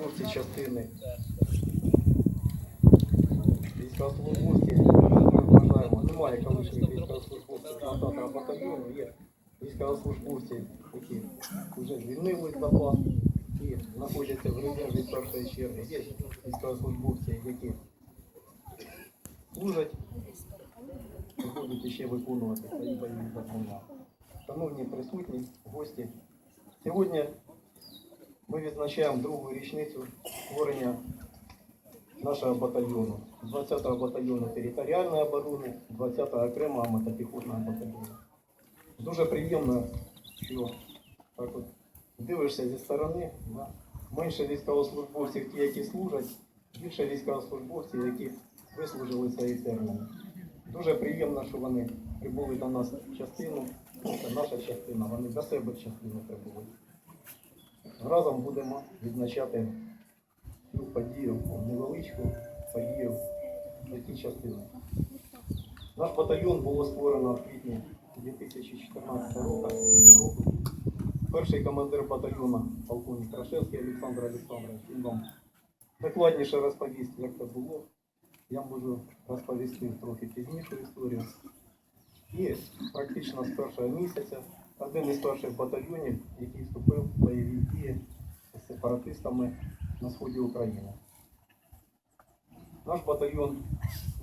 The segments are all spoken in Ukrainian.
військовослужбовці частини. Військовослужбовці, вважаємо, немає колишніх військовослужбовців 20-го батальйону, є військовослужбовці, які вже звільнились за вас і знаходяться в резерві першої черги. Є військовослужбовці, які служать і будуть ще виконувати свої бойові завдання. Шановні присутні, гості, сьогодні ми відзначаємо другу річницю створення нашого батальйону, 20-го батальйону територіальної оборони, 20-го окремого мотопіхотного батальйону. Дуже приємно, що так от дивишся зі сторони, да, менше військовослужбовців, ті, які служать, більше військовослужбовців, які вислужили свої терміни. Дуже приємно, що вони прибули до нас частину. Ну, Це наша частина, вони до себе частину прибули. Разом будемо відзначати цю подію, невеличку подію в цій частині. Наш батальйон було створено в квітні 2014 року. Перший командир батальйону, полковник Крашевський Олександр Олександрович, він вам докладніше розповість, як це було. Я можу розповісти трохи пізнішу історію. І практично з першого місяця один із перших батальйонів, який вступив в бойові дії з сепаратистами на сході України. Наш батальйон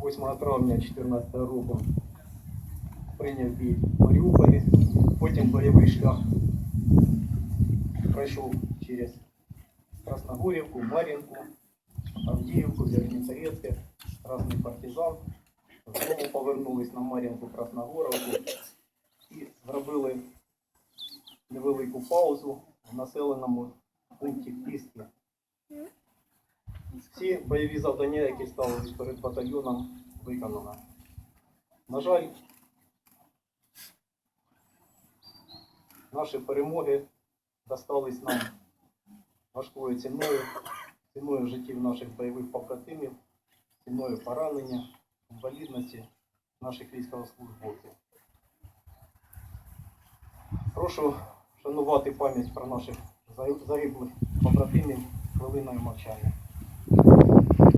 8 травня 2014 року прийняв бій в Маріуполі, потім бойовий шлях пройшов через Красногорівку, Мар'їнку, Авдіївку, Верхньоцарецьке, Красний партизан. Знову повернулись на Мар'їнку, Красногоровку і зробили невелику паузу в населеному пункті Кістки. Всі бойові завдання, які ставились перед батальйоном, виконано. На жаль, наші перемоги достались нам важкою ціною, ціною життів наших бойових побратимів, ціною поранення, інвалідності наших військовослужбовців. Прошу шанувати пам'ять про наших загиблих побратимів хвилиною мовчання.